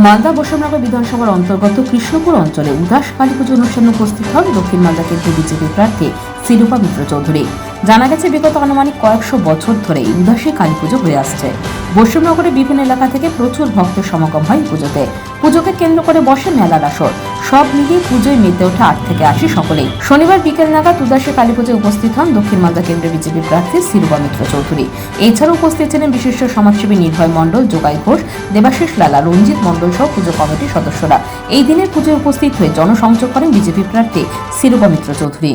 মালদা বসুনগর বিধানসভার অন্তর্গত কৃষ্ণপুর অঞ্চলে উদাস কালী পুজো অনুষ্ঠানে উপস্থিত হন দক্ষিণ মালদা কেন্দ্রীয় বিজেপি প্রার্থী শিরূপা মিত্র চৌধুরী। জানা গেছে, বিগত আনুমানিক কয়েকশো বছর ধরে উদাসী কালী পুজো হয়ে আসছে। বৈষ্ণবনগরের বিভিন্ন এলাকা থেকে প্রচুর ভক্তের সমাগম হয় পুজোতে। পুজোকে কেন্দ্র করে বসে মেলার আসর সব মিলিয়ে পুজোয় মেতে ওঠে আট থেকে আশি সকলেই। শনিবার বিকেল নাগাদ উদাসী কালী পুজোয় উপস্থিত হন দক্ষিণ মালদা কেন্দ্রীয় বিজেপি প্রার্থী শিরূপা মিত্র চৌধুরী। এছাড়াও উপস্থিত ছিলেন বিশিষ্ট সমাজসেবী নির্ভয় মণ্ডল যোগাই ঘোষ, দেবাশিস লালা, রঞ্জিত মণ্ডল সহ পুজো কমিটির সদস্যরা। এই দিনের পুজোয় উপস্থিত হয়ে জনসংযোগ করেন বিজেপি প্রার্থী শিরূপা মিত্র চৌধুরী।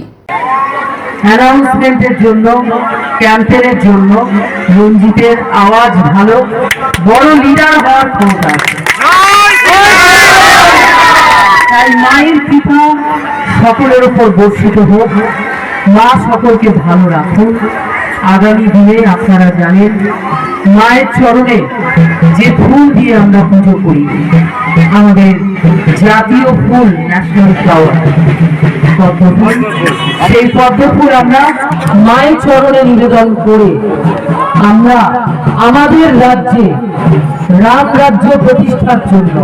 অ্যানাউন্সমেন্টের জন্য ক্যাম্পেনের জন্য রঞ্জিতের আওয়াজ ভালো। বড় লিডার হওয়ার ক্ষমতা তাই মায়ের কৃপা সকলের ওপর বর্ষিত হোক, মা সকলকে ভালো রাখুন। আগামী দিনে আপনারা জানেন, মায়ের চরণে যে ফুল দিয়ে আমরা পুজো করি, আমাদের জাতীয় ফুল ন্যাশনাল ফ্লাওয়ার পদ্মফুল সেই পদ্মফুল আমরা মায়ের চরণে নিবেদন করে আমরা আমাদের রাজ্যে রাম রাজ্য প্রতিষ্ঠার জন্য,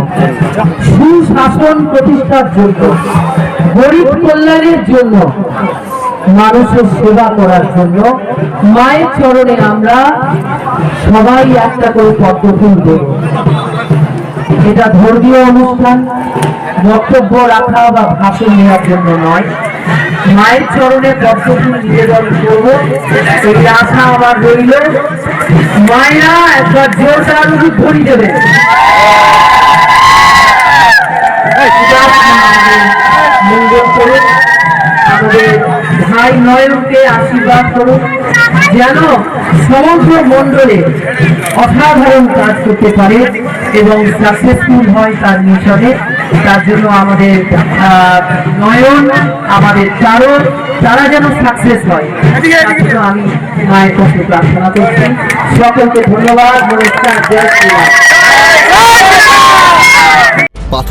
সুশাসন প্রতিষ্ঠার জন্য, গরিব কল্যাণের জন্য মানুষের সেবা করার জন্য মায়ের চরণে আমরা সবাই একটা করে পদ্মফুল দেব। এটা ধর্মীয় অনুষ্ঠান, বক্তব্য রাখা বা ভাষণ নেওয়ার জন্য নয়। মায়ের চরণে পদ্মফুল নিবেদন করব। এই আশা আমার রইল। মায়েরা একবার জোরদার ধরি দেবে। মঙ্গল করুন। ভাই নয়নকে আশীর্বাদ করুন। যেন সমগ্র মণ্ডলে অসাধারণ কাজ করতে পারে এবং সাকসেসফুল হয় তার মিশনে। তার জন্য আমাদের নয়ন, আমাদের চারণ, তারা যেন সাকসেস হয়। আমি মায়ের কাছে প্রার্থনা করছি। সকলকে ধন্যবাদ। নমস্কার। জয়